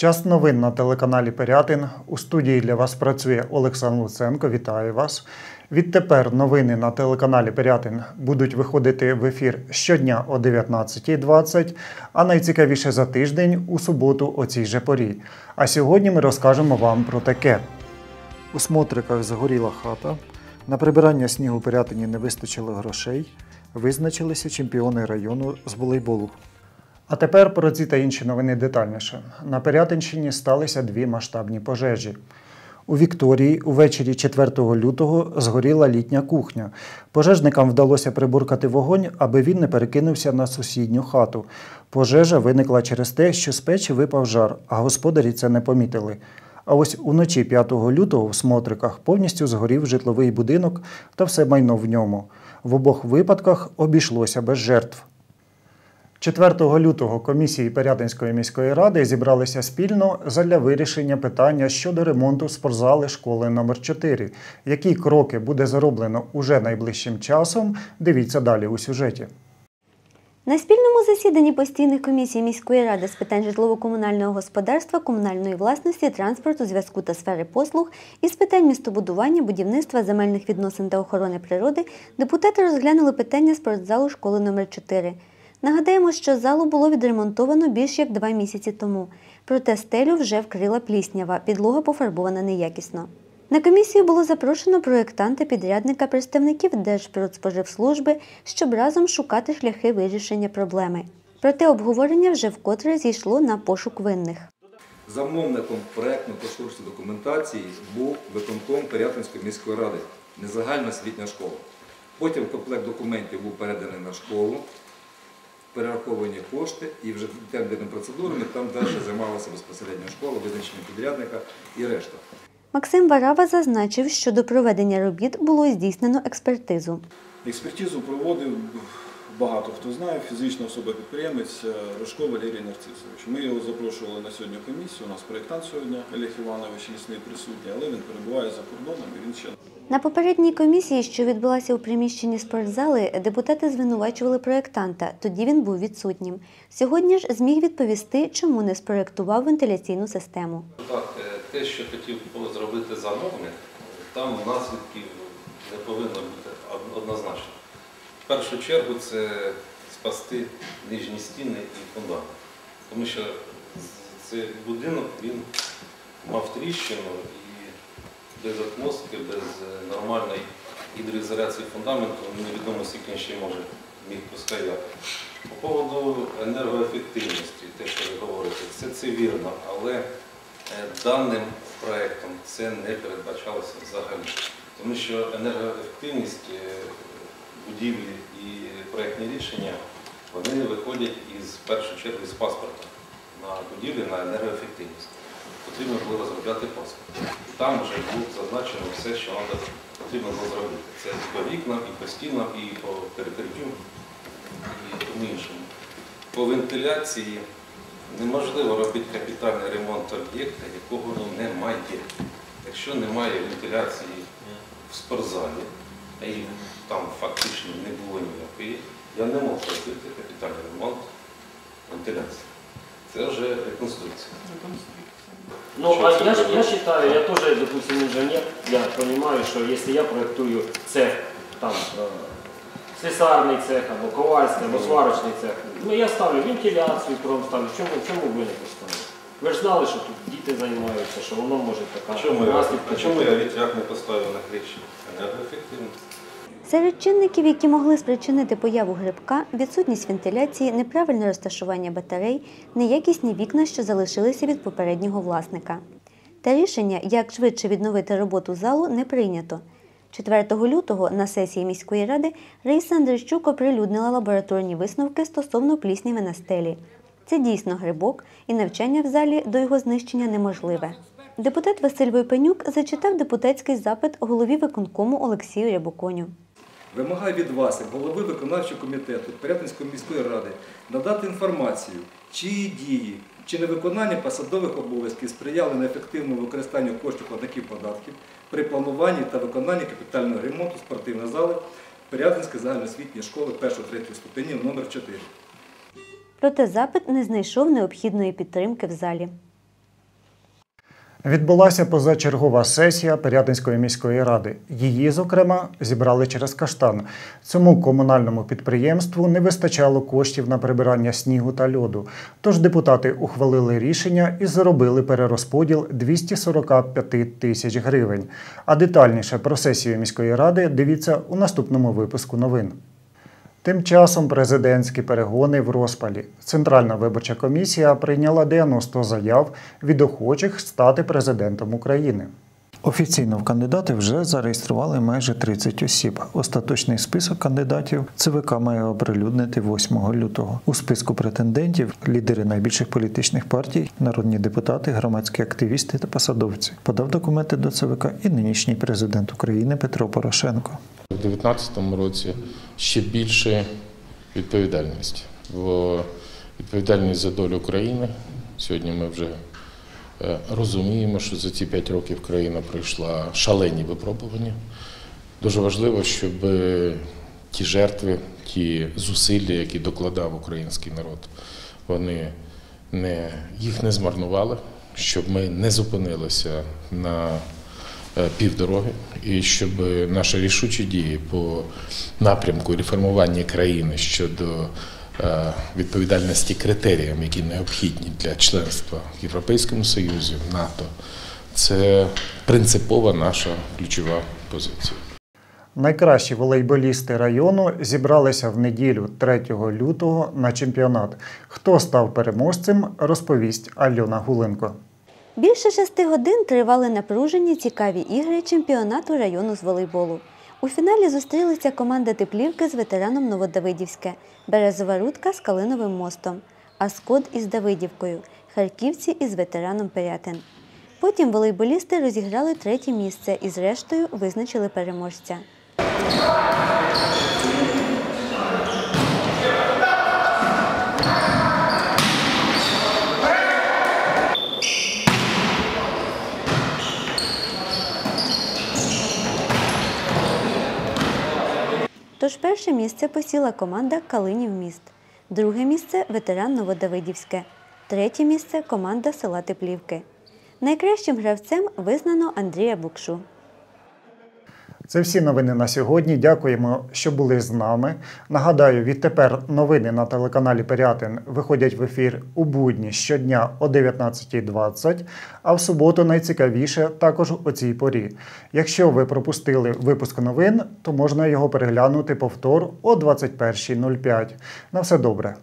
Час новин на телеканалі Пирятин. У студії для вас працює Олександр Луценко. Вітаю вас. Відтепер новини на телеканалі Пирятин будуть виходити в ефір щодня о 19.20, а найцікавіше за тиждень у суботу о цій же порі. А сьогодні ми розкажемо вам про таке. У Смотриках згоріла хата. На прибирання снігу Пирятині не вистачило грошей. Визначилися чемпіони району з волейболу. А тепер про ці та інші новини детальніше. На Пирятинщині сталися дві масштабні пожежі. У Вікторії увечері 4 лютого згоріла літня кухня. Пожежникам вдалося приборкати вогонь, аби він не перекинувся на сусідню хату. Пожежа виникла через те, що з печі випав жар, а господарі це не помітили. А ось уночі 5 лютого в Смотриках повністю згорів житловий будинок та все майно в ньому. В обох випадках обійшлося без жертв. 4 лютого комісії Пирятинської міської ради зібралися спільно задля вирішення питання щодо ремонту спортзали школи номер 4 Які кроки буде зроблено уже найближчим часом? Дивіться далі у сюжеті. На спільному засіданні постійних комісій міської ради з питань житлово-комунального господарства, комунальної власності, транспорту, зв'язку та сфери послуг і з питань містобудування, будівництва, земельних відносин та охорони природи депутати розглянули питання спортзалу школи номер 4 Нагадаємо, що залу було відремонтовано більш як два місяці тому. Проте стелю вже вкрила пліснява, підлога пофарбована неякісно. На комісію було запрошено проєктанта підрядника представників Держпродспоживслужби, щоб разом шукати шляхи вирішення проблеми. Проте обговорення вже вкотре зійшло на пошук винних. Замовником проєктно-кошторисної документації був виконком Пирятинської міської ради, незагальна освітня школа. Потім комплект документів був переданий на школу, перераховані кошти і вже тендерними процедурами там далі займалася безпосередньо школа, визначення підрядника і решта. Максим Варава зазначив, що до проведення робіт було здійснено експертизу. Експертизу проводив багато хто знає, фізична особа-підприємець е, Рожко Валерій Нарцисович. Ми його запрошували на сьогодні комісію. У нас проєктант сьогодні Олег Іванович лісний присутній, але він перебуває за кордоном і він ще На попередній комісії, що відбулася у приміщенні спортзали, депутати звинувачували проєктанта, тоді він був відсутнім. Сьогодні ж зміг відповісти, чому не спроєктував вентиляційну систему. Так, е, те, що хотів зробити замовник, там наслідків не повинно бути однозначно. Першу чергу це спасти нижні стіни і фундамент. Тому що цей будинок він мав тріщину і без отмостки, без е, нормальної гідроізоляції фундаменту невідомо скільки він ще може міг постояти. По поводу енергоефективності, те, що ви говорите, все це вірно, але е, даним проєктом це не передбачалося взагалі. Тому що енергоефективність е, будівлі і проєктні рішення вони виходять із в першу чергу з паспорта на будівлі на енергоефективність. Потрібно було розробляти паспорт. Там вже було зазначено все, що надо, потрібно було зробити. Це і по вікнам, і по стінам, і по перекриттю, і тому іншому. По вентиляції неможливо робити капітальний ремонт об'єкта, якого немає. Якщо немає вентиляції в спортзалі, а її там фактично не було ніякої, я не можу робити капітальний ремонт вентиляції. Це вже реконструкція. Ну, Что а это я, ж- такое? я считаю, я тоже, допустим, инженер, я понимаю, что если я проектую цех, там, э, слесарный цех, або ковальський, або сварочний цех, ну, я ставлю вентиляцію, кром ставлю, чому, чому ви не поставили? Ви ж знали, що тут діти займаються, що воно може така А чому я, наслідки а чому я бути. вітряк не поставив на кричі? Енергоефективність. Серед чинників, які могли спричинити появу грибка, відсутність вентиляції, неправильне розташування батарей, неякісні вікна, що залишилися від попереднього власника. Та рішення, як швидше відновити роботу залу, не прийнято. 4 лютого на сесії міської ради Раїса Андрищук оприлюднила лабораторні висновки стосовно плісняви на стелі. Це дійсно грибок, і навчання в залі до його знищення неможливе. Депутат Василь Войпенюк зачитав депутатський запит голові виконкому Олексію Рябоконю. Вимагаю від вас, як голови виконавчого комітету Пирятинської міської ради, надати інформацію, чиї дії чи невиконання посадових обов'язків сприяли неефективному використанню коштів платників податків при плануванні та виконанні капітального ремонту спортивної зали Пирятинської загальноосвітньої школи 1-3 ступенів номер 4 Проте запит не знайшов необхідної підтримки в залі. Відбулася позачергова сесія Пирятинської міської ради. Її, зокрема, зібрали через каштан. Цьому комунальному підприємству не вистачало коштів на прибирання снігу та льоду. Тож депутати ухвалили рішення і зробили перерозподіл 245 тисяч гривень. А детальніше про сесію міської ради дивіться у наступному випуску новин. Тим часом президентські перегони в розпалі. Центральна виборча комісія прийняла 90 заяв від охочих стати президентом України. Офіційно в кандидати вже зареєстрували майже 30 осіб. Остаточний список кандидатів ЦВК має оприлюднити 8 лютого. У списку претендентів лідери найбільших політичних партій, народні депутати, громадські активісти та посадовці. Подав документи до ЦВК і нинішній президент України Петро Порошенко. У 2019 році ще більше відповідальність. Бо відповідальність за долю країни. Сьогодні ми вже е, розуміємо, що за ці 5 років країна пройшла шалені випробування. Дуже важливо, щоб е, ті жертви, ті зусилля, які докладав український народ, вони не, їх не змарнували, щоб ми не зупинилися на півдороги, і щоб наші рішучі дії по напрямку реформування країни щодо е, відповідальності критеріям, які необхідні для членства в Європейському Союзі, в НАТО, це принципова наша ключова позиція. Найкращі волейболісти району зібралися в неділю 3 лютого на чемпіонат. Хто став переможцем, розповість Альона Гуленко. Більше шести годин тривали напружені цікаві ігри чемпіонату району з волейболу. У фіналі зустрілися команда Теплівки з ветераном Новодавидівське, Березова Рудка з Калиновим мостом, Аскод із Давидівкою, Харківці із ветераном Пирятин. Потім волейболісти розіграли третє місце і зрештою визначили переможця. Перше місце посіла команда Калинів міст, друге місце ветеран Новодавидівське, третє місце команда села Теплівки. Найкращим гравцем визнано Андрія Букшу. Це всі новини на сьогодні. Дякуємо, що були з нами. Нагадаю, відтепер новини на телеканалі Пирятин виходять в ефір у будні щодня о 19.20, а в суботу найцікавіше також о цій порі. Якщо ви пропустили випуск новин, то можна його переглянути повтор о 21.05. На все добре.